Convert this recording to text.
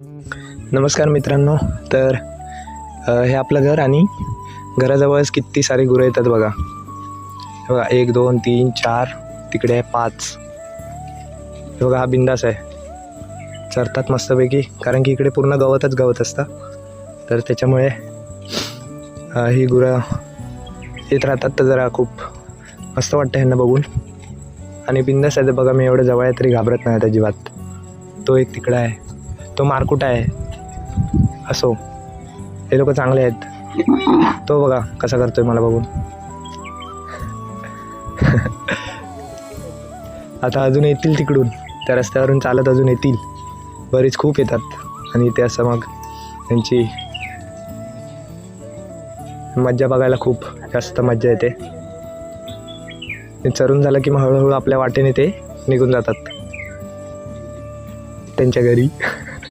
नमस्कार मित्रांनो तर हे आपलं घर आणि घराजवळच किती सारी गुरं येतात बघा. बघा एक दोन तीन चार तिकडे आहे पाच. हे बघा हा बिंदास आहे. चरतात मस्तपैकी कारण की इकडे पूर्ण गवतच गवत असतं. तर त्याच्यामुळे ही गुरं येत राहतात तर जरा खूप मस्त वाटतं ह्यांना बघून. आणि बिंदास आहे तर बघा मी एवढं जवळ आहे तरी घाबरत नाही अजिबात. तो एक तिकडा आहे. तो मारकुटा आहे? असो. हे लोक चांगले आहेत. तो बघा कसा करतोय मला बघून. आता अजून येतील तिकडून. त्या रस्त्यावरून चालत अजून येतील. बरीच खूप येतात. आणि ते असं मग त्यांची मज्जा बघायला खूप जास्त मज्जा येते. चरून झालं की मग हळूहळू आपल्या वाटेने ते निघून जातात. त्यांच्या घरी.